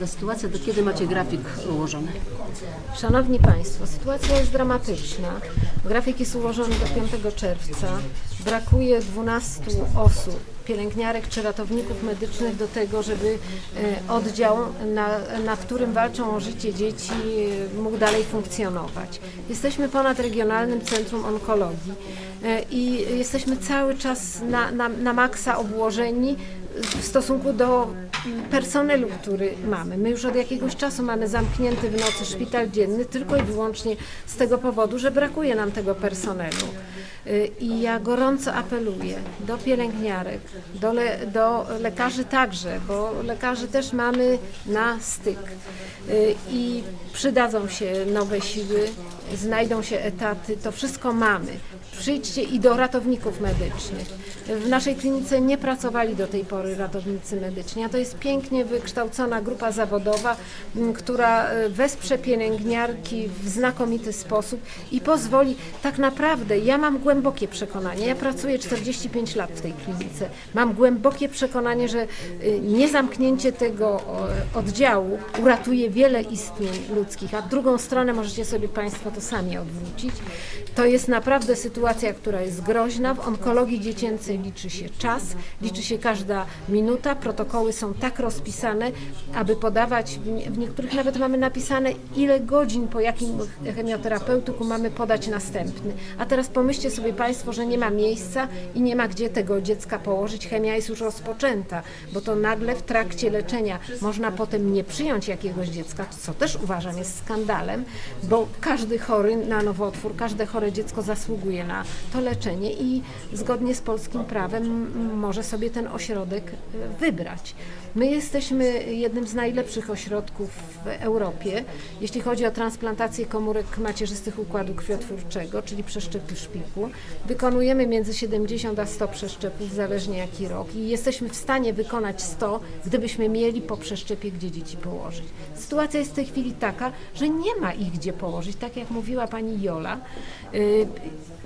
wygląda sytuacja, do kiedy macie grafik ułożony? Szanowni Państwo, sytuacja jest dramatyczna. Grafik jest ułożony do 5 czerwca. Brakuje 12 osób, pielęgniarek czy ratowników medycznych do tego, żeby e, oddział, na, na którym walczą o życie dzieci, e, mógł dalej funkcjonować. Jesteśmy ponad Regionalnym Centrum Onkologii e, i jesteśmy cały czas na, na, na maksa obłożeni w stosunku do personelu, który mamy. My już od jakiegoś czasu mamy zamknięty w nocy szpital dzienny tylko i wyłącznie z tego powodu, że brakuje nam tego personelu. Y, I ja gorąco apeluję do pielęgniarek, do, le, do lekarzy także, bo lekarzy też mamy na styk. Y, I przydadzą się nowe siły, znajdą się etaty, to wszystko mamy. Przyjdźcie i do ratowników medycznych. W naszej klinice nie pracowali do tej pory ratownicy medyczni, a to jest pięknie wykształcona grupa zawodowa, która e, wesprze pielęgniarki w znakomity sposób i pozwoli, tak naprawdę, ja mam głębokie przekonanie, ja pracuję 45 lat w tej klinice, mam głębokie przekonanie, że y, niezamknięcie tego o, oddziału uratuje wiele istnień ludzkich, a drugą stronę możecie sobie Państwo to sami odwrócić. To jest naprawdę sytuacja, która jest groźna. W onkologii dziecięcej liczy się czas, liczy się każda minuta. Protokoły są tak rozpisane, aby podawać, w nie- w niektórych nawet mamy napisane, ile godzin po jakim chemioterapeutyku mamy podać następny. A teraz pomyślcie sobie Państwo, że nie ma miejsca i nie ma gdzie tego dziecka położyć. Chemia jest już rozpoczęta, bo to nagle w trakcie leczenia można potem nie przyjąć jakiegoś dziecka, co też uważam jest skandalem, bo każdy chory na nowotwór, każde chore dziecko zasługuje na to leczenie i zgodnie z polskim prawem może sobie ten ośrodek e, wybrać. My jesteśmy jednym z najlepszych ośrodków w Europie, jeśli chodzi o transplantację komórek macierzystych układu krwiotwórczego, czyli przeszczepy szpiku. Wykonujemy między 70 a 100 przeszczepów, zależnie jaki rok i jesteśmy w stanie wykonać 100, gdybyśmy mieli po przeszczepie gdzie dzieci położyć. Sytuacja jest w tej chwili taka, że nie ma ich gdzie położyć, tak jak mówiła pani Jola. y,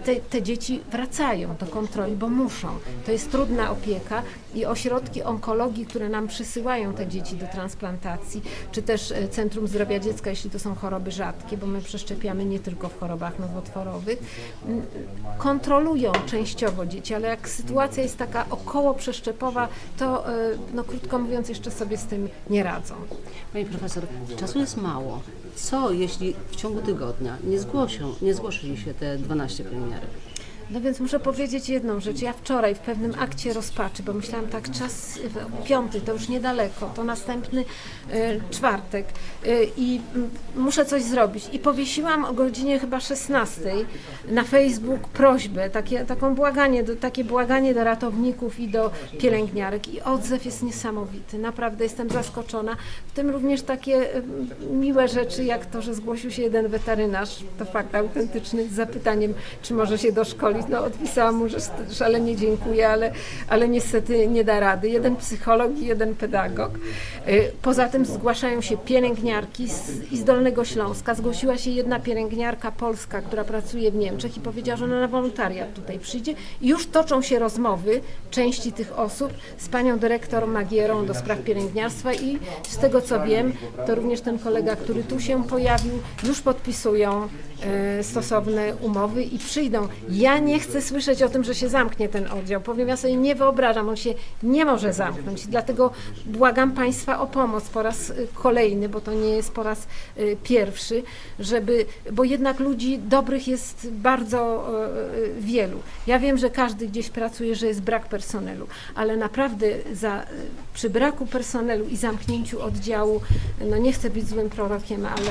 Te, te dzieci wracają do kontroli, bo muszą. To jest trudna opieka i ośrodki onkologii, które nam przysyłają te dzieci do transplantacji, czy też e, Centrum Zdrowia Dziecka, jeśli to są choroby rzadkie, bo my przeszczepiamy nie tylko w chorobach nowotworowych, kontrolują częściowo dzieci, ale jak sytuacja jest taka około przeszczepowa, to e, no, krótko mówiąc jeszcze sobie z tym nie radzą. Pani profesor, czasu jest mało. Co jeśli w ciągu tygodnia nie zgłosią, nie zgłosili się te 12 pielęgniarek? No więc muszę powiedzieć jedną rzecz. Ja wczoraj w pewnym akcie rozpaczy, bo myślałam tak, czas e, piąty, to już niedaleko, to następny e, czwartek e, i muszę coś zrobić. I powiesiłam o godzinie chyba 16 na Facebook prośbę, takie, taką błaganie, do, takie błaganie do ratowników i do pielęgniarek i odzew jest niesamowity. Naprawdę jestem zaskoczona. W tym również takie em, miłe rzeczy, jak to, że zgłosił się jeden weterynarz, to fakt autentyczny, z zapytaniem, czy może się doszkolić. No odpisałam mu, że szalenie dziękuję, ale, ale niestety nie da rady. Jeden psycholog i jeden pedagog. Y, Poza tym zgłaszają się pielęgniarki z, i z Dolnego Śląska. Zgłosiła się jedna pielęgniarka polska, która pracuje w Niemczech i powiedziała, że ona na wolontariat tutaj przyjdzie. Już toczą się rozmowy części tych osób z panią dyrektor Magierą do spraw pielęgniarstwa i z tego co wiem, to również ten kolega, który tu się pojawił, już podpisują e, stosowne umowy i przyjdą. Ja nie chcę słyszeć o tym, że się zamknie ten oddział. Powiem, ja sobie nie wyobrażam, on się nie może zamknąć. Dlatego błagam Państwa o pomoc po raz y, kolejny, bo to nie jest po raz y, pierwszy, żeby, bo jednak ludzi dobrych jest bardzo y, wielu. Ja wiem, że każdy gdzieś pracuje, że jest brak personelu, ale naprawdę za, przy braku personelu i zamknięciu oddziału, no nie chcę być złym prorokiem, ale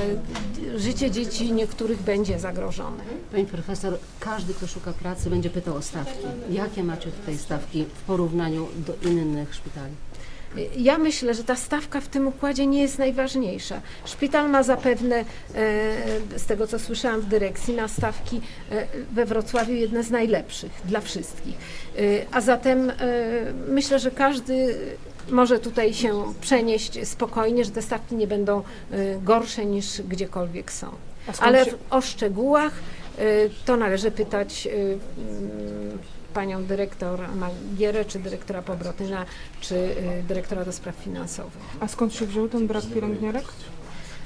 życie dzieci niektórych będzie zagrożone. Pani profesor, każdy, kto szuka pracy, będzie pytał o stawki. Jakie macie tutaj stawki w porównaniu do innych szpitali? Ja myślę, że ta stawka w tym układzie nie jest najważniejsza. Szpital ma zapewne, e, z tego co słyszałam w dyrekcji, ma stawki e, we Wrocławiu jedne z najlepszych dla wszystkich. E, A zatem myślę, że każdy może tutaj się przenieść spokojnie, że te stawki nie będą gorsze niż gdziekolwiek są. Ale się- w, o szczegółach to należy pytać e, mm, panią dyrektor Magierę, czy dyrektora Pobrotyna, czy y, dyrektora do spraw finansowych. A skąd się wziął ten brak pielęgniarek?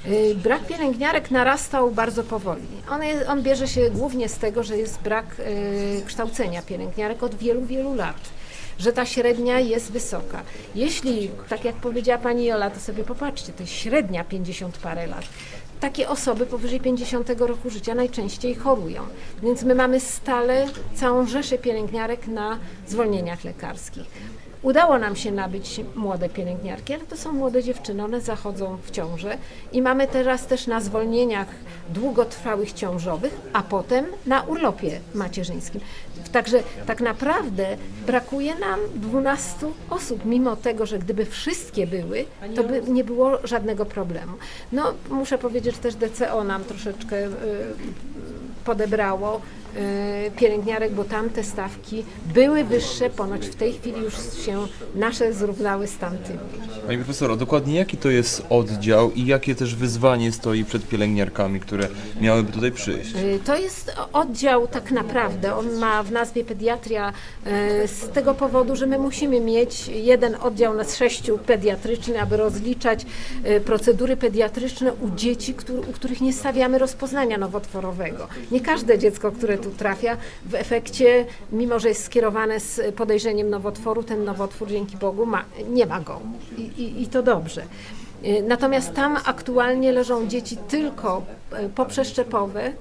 Y, Brak pielęgniarek narastał bardzo powoli. On, jest, on bierze się głównie z tego, że jest brak y, kształcenia pielęgniarek od wielu, wielu lat. Że ta średnia jest wysoka. Jeśli, tak jak powiedziała pani Jola, to sobie popatrzcie, to jest średnia 50 parę lat. Takie osoby powyżej 50 roku życia najczęściej chorują. Więc my mamy stale całą rzeszę pielęgniarek na zwolnieniach lekarskich. Udało nam się nabyć młode pielęgniarki, ale to są młode dziewczyny, one zachodzą w ciążę i mamy teraz też na zwolnieniach długotrwałych ciążowych, a potem na urlopie macierzyńskim. Także tak naprawdę brakuje nam 12 osób, mimo tego, że gdyby wszystkie były, to by nie było żadnego problemu. No, muszę powiedzieć, że też DCO nam troszeczkę y, podebrało pielęgniarek, bo tam te stawki były wyższe, ponoć w tej chwili już się nasze zrównały z tamtymi. Pani profesor, dokładnie jaki to jest oddział i jakie też wyzwanie stoi przed pielęgniarkami, które miałyby tutaj przyjść? Y, To jest oddział tak naprawdę, on ma w nazwie pediatria y, z tego powodu, że my musimy mieć jeden oddział na sześciu pediatryczny, aby rozliczać y, procedury pediatryczne u dzieci, u których nie stawiamy rozpoznania nowotworowego. Nie każde dziecko, które tu trafia, w efekcie, mimo że jest skierowane z podejrzeniem nowotworu, ten nowotwór dzięki Bogu ma, nie ma go i, i, i to dobrze. Y, Natomiast tam aktualnie leżą dzieci tylko y, poprzeszczepowe,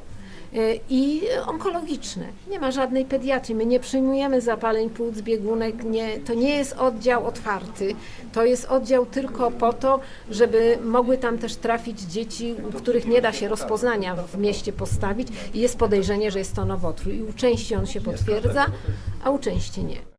i onkologiczne. Nie ma żadnej pediatrii. My nie przyjmujemy zapaleń płuc, biegunek. Nie, to nie jest oddział otwarty. To jest oddział tylko po to, żeby mogły tam też trafić dzieci, u których nie da się rozpoznania w mieście postawić i jest podejrzenie, że jest to nowotwór. I u części on się potwierdza, a u części nie.